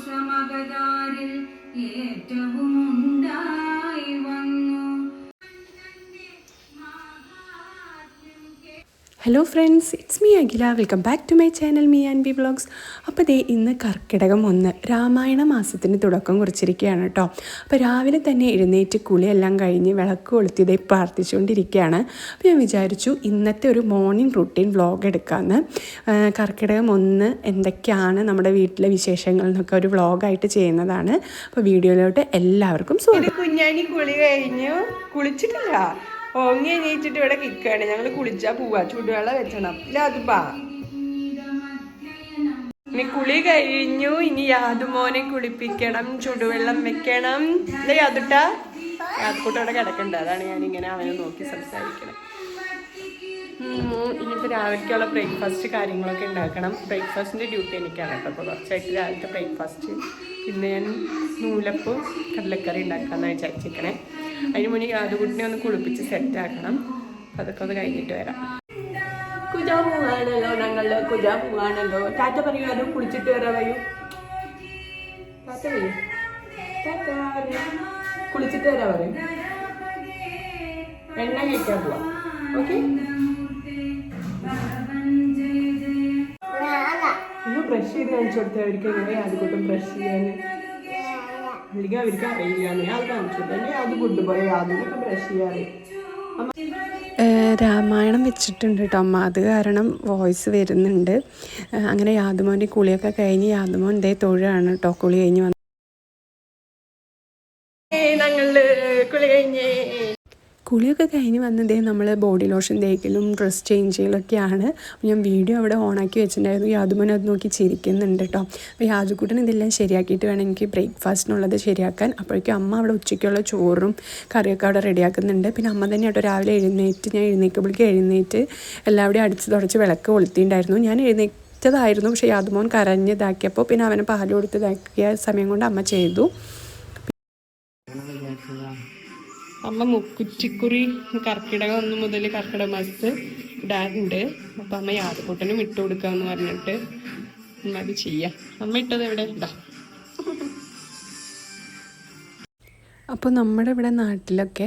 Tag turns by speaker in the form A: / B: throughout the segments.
A: സന്തോഷമകതാരിൽ ഏറ്റവും ഉണ്ടായി വന്നു
B: hello friends it's me Akhila welcome back to my channel me and B blogs അപ്പോൾ ദേ ഇന്ന് കർക്കിടകം ഒന്ന് രാമായണ മാസത്തിന് തുടക്കം കുറിച്ചിരിക്കുകയാണ് കേട്ടോ അപ്പോൾ രാവിലെ തന്നെ എഴുന്നേറ്റ് കുളിയെല്ലാം കഴിഞ്ഞ് വിളക്ക് കൊളുത്തിയതേ പ്രാർത്ഥിച്ചുകൊണ്ടിരിക്കുകയാണ്. അപ്പോൾ ഞാൻ വിചാരിച്ചു ഇന്നത്തെ ഒരു മോർണിംഗ് റുട്ടീൻ വ്ളോഗ് എടുക്കാമെന്ന് കർക്കിടകം ഒന്ന് എന്തൊക്കെയാണ് നമ്മുടെ വീട്ടിലെ വിശേഷങ്ങൾ എന്നൊക്കെ ഒരു വ്ളോഗായിട്ട് ചെയ്യുന്നതാണ്. അപ്പോൾ വീഡിയോയിലോട്ട് എല്ലാവർക്കും സ്വാഗതം. കുഞ്ഞാണി കുളി കഴിഞ്ഞു. കുളിച്ചിട്ടില്ല? ഓങ്ങി എണീറ്റിട്ട് ഇവിടെ കിക്കാണ്. ഞങ്ങൾ കുളിച്ചാ പോവാ. ചൂടുവെള്ളം വെച്ചണം. ഇല്ല പാ. ഇനി കുളി കഴിഞ്ഞു. ഇനി യാതുമോനെ കുളിപ്പിക്കണം. ചുടുവെള്ളം വെക്കണം. ഇല്ല യാതുട്ട യാതുക്കൂട്ട അവിടെ കിടക്കണ്ട. അതാണ് ഞാൻ ഇങ്ങനെ അവനെ നോക്കി സംസാരിക്കണം. ഇനിയിപ്പോൾ രാവിലേക്കുള്ള ബ്രേക്ക്ഫാസ്റ്റ് കാര്യങ്ങളൊക്കെ ഉണ്ടാക്കണം. ബ്രേക്ക്ഫാസ്റ്റിന്റെ ഡ്യൂട്ടി എനിക്കാണ് കേട്ടോ. അപ്പോൾ കുറച്ചായിട്ട് രാവിലത്തെ ബ്രേക്ക്ഫാസ്റ്റ്. പിന്നെ ഞാൻ നൂലപ്പും കടലക്കറി ഉണ്ടാക്കാമെന്ന് വിചാരിച്ചിരിക്കണേ. അതിന് മുന്നേ യാതുകുട്ടിനെ ഒന്ന് കുളിപ്പിച്ച് സെറ്റ് ആക്കണം. അപ്പോൾ അതൊക്കെ ഒന്ന് കഴിഞ്ഞിട്ട് വരാം. കുജാ പോവാണല്ലോ ഞങ്ങൾ കുജാ പോവാണല്ലോ ടാറ്റ പറയൂ അത് കുളിച്ചിട്ട് വരാൻ വയ്യൂ ടാറ്റ പറയൂ. ടാറ്റ പറയൂ. കുളിച്ചിട്ട് വരാൻ പറയും. എണ്ണ കഴിക്കാൻ പോവാം. ഓക്കെ? ബ്രഷ് ചെയ്ത് കാണിച്ചു കൊടുത്തവർക്ക് എങ്ങനെയാണ് അതുകൊണ്ടും ബ്രഷ് ചെയ്യാൻ. അല്ലെങ്കിൽ അവർക്ക് അറിയില്ല ഞാൻ അത് കാണിച്ചു. കൊടുത്തു അത് കൊണ്ടുപോയി അതിനൊക്കെ ബ്രഷ് ചെയ്യാറ്. രാമായണം വെച്ചിട്ടുണ്ട് കേട്ടോ അമ്മ. അത് കാരണം വോയിസ് വരുന്നുണ്ട്. അങ്ങനെ യാദുമോന്റെ കുളിയൊക്കെ കഴിഞ്ഞ് യാദുമോൻ ഇതേ തൊഴിലാണ് കേട്ടോ കുളി കഴിഞ്ഞ് വന്നത് ഞങ്ങൾ കുളി കഴിഞ്ഞേ കുളിയൊക്കെ കഴിഞ്ഞ് വന്നതേ നമ്മൾ ബോഡി ലോഷൻ തേക്കലും ഡ്രസ്സ് ചേഞ്ച് ചെയ്യലൊക്കെയാണ്. ഞാൻ വീഡിയോ അവിടെ ഓണാക്കി വെച്ചിട്ടുണ്ടായിരുന്നു. യാതുമോൻ അത് നോക്കി ചിരിക്കുന്നുണ്ട് കേട്ടോ അപ്പോൾ യാതുക്കൂട്ടൻ ഇതെല്ലാം ശരിയാക്കിയിട്ട് വേണം എനിക്ക് ബ്രേക്ക്ഫാസ്റ്റിനുള്ളത് ശരിയാക്കാൻ. അപ്പോഴേക്കും അമ്മ അവിടെ ഉച്ചയ്ക്കുള്ള ചോറും കറിയൊക്കെ അവിടെ റെഡിയാക്കുന്നുണ്ട്. പിന്നെ അമ്മ തന്നെ കേട്ടോ രാവിലെ എഴുന്നേറ്റ് ഞാൻ എഴുന്നേക്കുമ്പോഴേക്ക് എഴുന്നേറ്റ് എല്ലാവരുടെയും അടിച്ച് തുടച്ച് വിളക്ക് കൊളുത്തിയിട്ടുണ്ടായിരുന്നു. ഞാൻ എഴുന്നേറ്റതായിരുന്നു. പക്ഷേ യാതുമോൻ കരഞ്ഞ് ഇതാക്കിയപ്പോൾ പിന്നെ അവനെ പാൽ കൊടുത്തിതാക്കിയ സമയം കൊണ്ട് അമ്മ ചെയ്തു. അമ്മ മുക്കുറ്റിക്കുറി കർക്കിടകം ഒന്ന് മുതൽ കർക്കിടക മാസത്ത് ഇടാറുണ്ട്. അപ്പം അമ്മ യാതൊട്ടനും ഇട്ട് കൊടുക്കാന്ന് പറഞ്ഞിട്ട് അമ്മ അത് ചെയ്യാം. അമ്മ ഇട്ടത് എവിടെ? ഇടാ അപ്പോൾ നമ്മുടെ ഇവിടെ നാട്ടിലൊക്കെ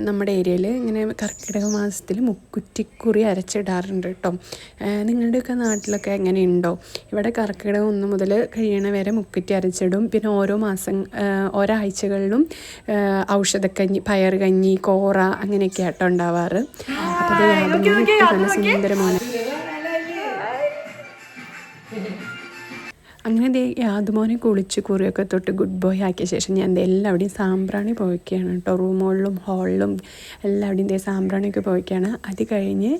B: നമ്മുടെ ഏരിയയിൽ ഇങ്ങനെ കർക്കിടക മാസത്തിൽ മുക്കുറ്റിക്കുറി അരച്ചിടാറുണ്ട് കേട്ടോ നിങ്ങളുടെയൊക്കെ നാട്ടിലൊക്കെ എങ്ങനെ ഉണ്ടോ ഇവിടെ കർക്കിടകം ഒന്ന് മുതൽ കഴിയണ വരെ മുക്കുറ്റി അരച്ചിടും. പിന്നെ ഓരോ മാസം ഒരാഴ്ചകളിലും ഔഷധക്കഞ്ഞി പയർ കഞ്ഞി കോറ അങ്ങനെയൊക്കെ ആട്ടോ ഉണ്ടാവാറ് അപ്പോൾ അത് യാതൊന്നും നല്ല സുന്ദരമാണ് അങ്ങനെ ദേ യാതുമോനെ കുളിച്ച് കുറിയൊക്കെ തൊട്ട് ഗുഡ് ബോയ് ആക്കിയ ശേഷം ഞാൻ ദേ എല്ലാവിടെയും സാമ്പ്രാണി പോയിക്കുകയാണ് കേട്ടോ. റൂമുകളിലും ഹാളിലും എല്ലാവിടെയും ദേ സാമ്പ്രാണിയൊക്കെ പോയിക്കുകയാണ് അത് കഴിഞ്ഞ്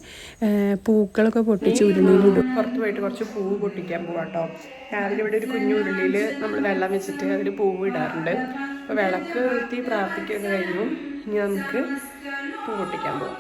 B: പൂക്കളൊക്കെ പൊട്ടിച്ച് ഉരുളിയിലിടും പുറത്ത് പോയിട്ട് കുറച്ച് പൂവ് പൊട്ടിക്കാൻ പോവാം കേട്ടോ. രാവിലെ ഇവിടെ ഒരു കുഞ്ഞു ഉരുളിയിൽ നമ്മൾ വെള്ളം വെച്ചിട്ട് അതിൽ പൂവ് ഇടാറുണ്ട്. അപ്പോൾ വിളക്ക് നിർത്തി പ്രാർത്ഥിക്കുകയൊക്കെ കഴിഞ്ഞു. ഇനി നമുക്ക് പൂ പൊട്ടിക്കാൻ പോവാം.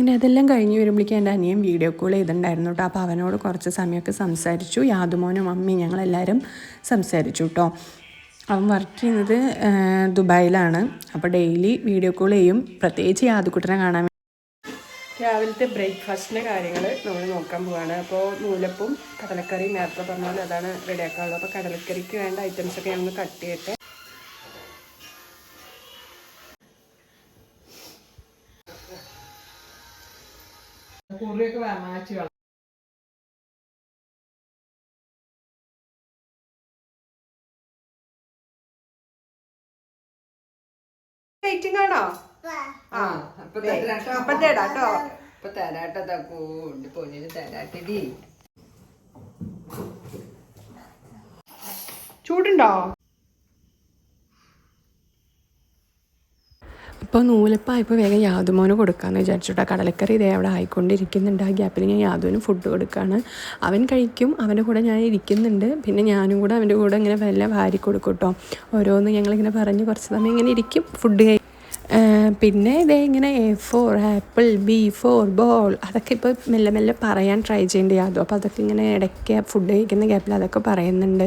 B: അങ്ങനെ അതെല്ലാം കഴിഞ്ഞ് വരുമ്പോഴേക്കും എന്റെ അനിയൻ വീഡിയോ കോൾ ചെയ്തിട്ടുണ്ടായിരുന്നു കേട്ടോ. അപ്പോൾ അവനോട് കുറച്ച് സമയമൊക്കെ സംസാരിച്ചു. യാതുമോനും അമ്മയും ഞങ്ങളെല്ലാവരും സംസാരിച്ചു കേട്ടോ. അവൻ വർക്ക് ചെയ്യുന്നത് ദുബായിലാണ്. അപ്പോൾ ഡെയിലി വീഡിയോ കോൾ ചെയ്യും. പ്രത്യേകിച്ച് യാതുക്കുട്ടനെ കാണാൻ രാവിലത്തെ ബ്രേക്ക്ഫാസ്റ്റിന്റെ കാര്യങ്ങൾ നമ്മൾ നോക്കാൻ പോവാണ്. അപ്പോൾ നൂലപ്പും കടലക്കറിയും നേരത്തെ പറഞ്ഞ പോലെ അതാണ് റെഡിയാക്കാനുള്ളത് അപ്പോൾ കടലക്കറിക്ക് വേണ്ട ഐറ്റംസൊക്കെ ഞങ്ങൾ കട്ട് ചെയ്യട്ടെ.
C: കുറിയൊക്കെ മാറ്റി
B: വെയിറ്റിംഗ് ആണോ?
C: ആ അപ്പൊ തരാട്ടോ
B: അപ്പം
C: തരാട്ടതാ കൊണ്ട് പൊന്നിന് തരാട്ടടി.
B: ചൂടുണ്ടോ? അപ്പോൾ നൂലപ്പായപ്പോൾ വേഗം യാതുമോന് കൊടുക്കാമെന്ന് വിചാരിച്ചുട്ടോ. കടലക്കറി ഇതേ അവിടെ ആയിക്കൊണ്ടിരിക്കുന്നുണ്ട്. ആ ഗ്യാപ്പിൽ ഞാൻ യാതുവിന് ഫുഡ് കൊടുക്കുകയാണ് അവൻ കഴിക്കും അവന്റെ കൂടെ ഞാൻ ഇരിക്കുന്നുണ്ട്. പിന്നെ ഞാനും കൂടെ അവന്റെ കൂടെ ഇങ്ങനെ വല്ല വാരി കൊടുക്കും കേട്ടോ ഓരോന്ന് ഞങ്ങളിങ്ങനെ പറഞ്ഞ് കുറച്ച് സമയം ഇങ്ങനെ ഇരിക്കും. ഫുഡ് കഴി ഏഹ് പിന്നെ ഇതേ ഇങ്ങനെ A for apple B for ball അതൊക്കെ ഇപ്പോൾ മെല്ലെ മെല്ലെ പറയാൻ ട്രൈ ചെയ്യേണ്ടി യാതും അപ്പോൾ അതൊക്കെ ഇങ്ങനെ ഇടയ്ക്ക് ഫുഡ് കഴിക്കുന്ന ഗ്യാപ്പിൽ അതൊക്കെ പറയുന്നുണ്ട്.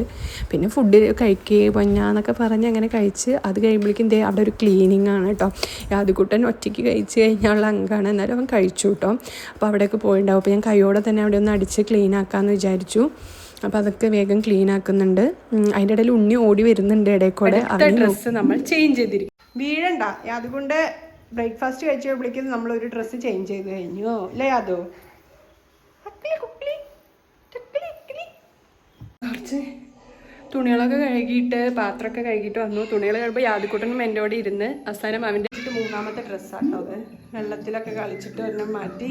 B: പിന്നെ ഫുഡ് കഴിക്കുക പൊഞ്ഞാന്നൊക്കെ പറഞ്ഞ് അങ്ങനെ കഴിച്ച് അത് കഴിയുമ്പോഴേക്കും ഇതേ അവിടെ ഒരു ക്ലീനിങ് ആണ് കേട്ടോ യാതുകൂട്ടൻ ഒറ്റയ്ക്ക് കഴിച്ച് കഴിഞ്ഞാലുള്ള അങ്കാണ് എന്നാലും അവൻ കഴിച്ചു കേട്ടോ അപ്പോൾ അവിടെയൊക്കെ പോയിട്ടുണ്ടാവും അപ്പോൾ ഞാൻ കൈയോടെ തന്നെ അവിടെ ഒന്ന് അടിച്ച് ക്ലീൻ ആക്കാമെന്ന് വിചാരിച്ചു. അപ്പോൾ അതൊക്കെ വേഗം ക്ലീൻ ആക്കുന്നുണ്ട്. അതിന്റെ അതിന്റെ ഇടയിൽ ഉണ്ണി ഓടി വരുന്നുണ്ട് ഇടയിൽ കൂടെ
D: ഡ്രസ്സ് നമ്മൾ ചേഞ്ച് ചെയ്തിരിക്കും. വീഴണ്ട. അതുകൊണ്ട് ബ്രേക്ക്ഫാസ്റ്റ് കഴിച്ചപ്പോഴേക്കും നമ്മൾ ഒരു ഡ്രസ്സ് ചേഞ്ച് ചെയ്ത് കഴിഞ്ഞു. അല്ലേ അതോ കുറച്ച് തുണികളൊക്കെ കഴുകിയിട്ട് പാത്രമൊക്കെ കഴുകിയിട്ട് വന്നു. തുണികൾ കഴിയുമ്പോൾ യാതുക്കൂട്ടനും എന്റെ കൂടെ ഇരുന്ന് അവസാനം അവന്റെ വെച്ചിട്ട് മൂന്നാമത്തെ ഡ്രസ്സാട്ടോ അത്. വെള്ളത്തിലൊക്കെ കളിച്ചിട്ട് ഒരെണ്ണം മാറ്റി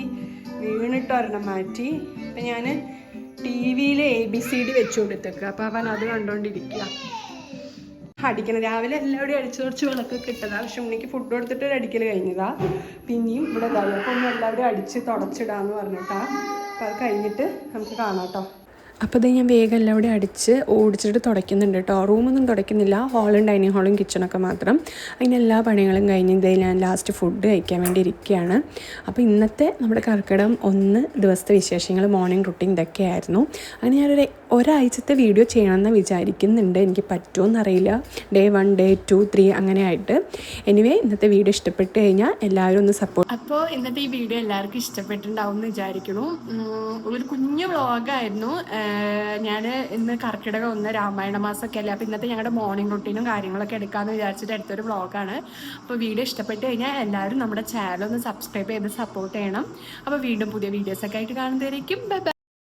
D: വീണിട്ട് ഒരെണ്ണം മാറ്റി. അപ്പം ഞാൻ ടി വിയിൽ എ ബി സി ഡി വെച്ചു കൊടുത്തേക്ക് അപ്പോൾ അവൻ അത് കണ്ടുകൊണ്ടിരിക്കുക അടിക്കണം രാവിലെ എല്ലാവരും അടിച്ചു കുറച്ച് വിളക്ക് ഇട്ടതാ. പക്ഷെ ഉണ്ണിക്ക് ഫുഡ് കൊടുത്തിട്ട് ഒരു അടിക്കൽ കഴിഞ്ഞതാ. പിന്നെയും ഇവിടെ ഒന്ന് എല്ലാവരും അടിച്ച് തുടച്ചിടാന്ന് പറഞ്ഞിട്ടാ. അപ്പോൾ അത് കഴിഞ്ഞിട്ട് നമുക്ക് കാണാം കേട്ടോ.
B: അപ്പോൾ ഇത് ഞാൻ വേഗം എല്ലാം കൂടി അടിച്ച് ഓടിച്ചിട്ട് തുടയ്ക്കുന്നുണ്ട് കേട്ടോ. റൂമൊന്നും തുടയ്ക്കുന്നില്ല. ഹാളും ഡൈനിങ് ഹാളും കിച്ചണൊക്കെ മാത്രം. അതിന് എല്ലാ പണികളും കഴിഞ്ഞ് ഇതേ ഞാൻ ലാസ്റ്റ് ഫുഡ് കഴിക്കാൻ വേണ്ടി ഇരിക്കുകയാണ്. അപ്പോൾ ഇന്നത്തെ നമ്മുടെ കർക്കിടകം ഒന്ന് ദിവസത്തെ വിശേഷങ്ങൾ മോർണിംഗ് റുട്ടീൻ ഇതൊക്കെയായിരുന്നു അങ്ങനെ ഞാനൊരു ഒരാഴ്ചത്തെ വീഡിയോ ചെയ്യണമെന്ന് വിചാരിക്കുന്നുണ്ട്. എനിക്ക് പറ്റുമെന്നറിയില്ല day one day two three അങ്ങനെ ആയിട്ട്. എനിവേ ഇന്നത്തെ വീഡിയോ ഇഷ്ടപ്പെട്ട് കഴിഞ്ഞാൽ എല്ലാവരും ഒന്ന് സപ്പോർട്ട്
D: അപ്പോൾ ഇന്നത്തെ ഈ വീഡിയോ എല്ലാവർക്കും ഇഷ്ടപ്പെട്ടിട്ടുണ്ടാവും എന്ന് വിചാരിക്കുന്നു ഒരു കുഞ്ഞു വ്ളോഗായിരുന്നു ഞാൻ ഇന്ന് കർക്കിടകം ഒന്ന് രാമായണ മാസമൊക്കെ അല്ലേ അപ്പോൾ ഇന്നത്തെ ഞങ്ങളുടെ മോർണിംഗ് റുട്ടീനും കാര്യങ്ങളൊക്കെ എടുക്കാമെന്ന് വിചാരിച്ചിട്ട് എടുത്തൊരു വ്ളോഗാണ് അപ്പോൾ വീഡിയോ ഇഷ്ടപ്പെട്ട് കഴിഞ്ഞാൽ എല്ലാവരും നമ്മുടെ ചാനൽ ഒന്ന് സബ്സ്ക്രൈബ് ചെയ്ത് സപ്പോർട്ട് ചെയ്യണം. അപ്പോൾ വീണ്ടും പുതിയ വീഡിയോസൊക്കെ ആയിട്ട് കാണുന്നതായിരിക്കും ബൈ